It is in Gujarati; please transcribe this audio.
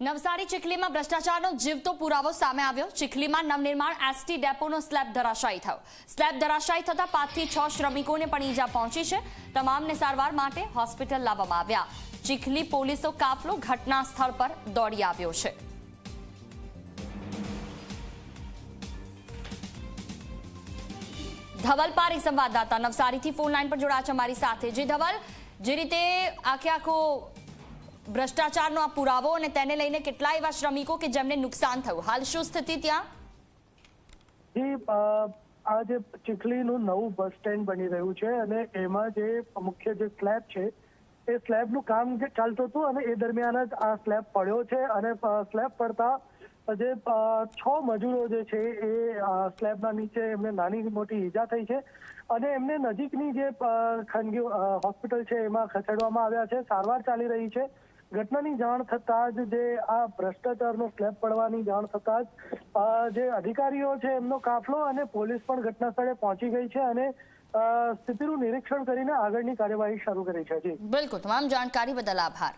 નવસારી ચીખલીમાં ભ્રષ્ટાચારનો જીવતો પુરાવો સામે આવ્યો. ચીખલીમાં નવનિર્માણ એસટી ડેપોનો સ્લેબ ધરાશાયી થયો. સ્લેબ ધરાશાયી થતાં પાંચથી છ શ્રમિકોને પણ ઈજા પહોંચી છે. તમામને સારવાર માટે હોસ્પિટલ લાવવામાં આવ્યા. ચીખલી પોલીસો કાફલો ઘટના સ્થળ પર દોડી આવ્યો છે. ધવલ પારી સંવાદદાતા નવસારીથી ફોન લાઈન પર જોડાયા છે અમારી સાથે. જે ધવલ, જે રીતે આખે આખો ભ્રષ્ટાચારનો આ પુરાવો અને તેને લઈને કેટલા એવા શ્રમિકો કે જેમને નુકસાન થયું. હાલ શું સ્થિતિ ત્યાં? આ જે ચીખલીનું નવું બસ સ્ટેન્ડ બની રહ્યું છે અને એમાં જે મુખ્ય જે સ્લેબ છે, એ સ્લેબનું કામ જે ચાલતું હતું અને એ દરમિયાન જ આ સ્લેબ પડ્યો છે અને સ્લેબ પડતા જે છ મજૂરો જે છે એ સ્લેબના નીચે એમને નાની મોટી ઈજા થઈ છે અને એમને નજીકની જે ખાનગી હોસ્પિટલ છે એમાં ખસેડવામાં આવ્યા છે. સારવાર ચાલી રહી છે ઘટનાની જાણ થતાં જ જે આ ભ્રષ્ટાચારનો સ્લેબ પડવાની જાણ થતાં જ જે અધિકારીઓ છે એમનો કાફલો અને પોલીસ પણ ઘટના સ્થળે પહોંચી ગઈ છે અને સ્થિતિનું નિરીક્ષણ કરીને આગળની કાર્યવાહી શરૂ કરી છે. જી. બિલકુલ. તમામ જાણકારી બદલ આભાર.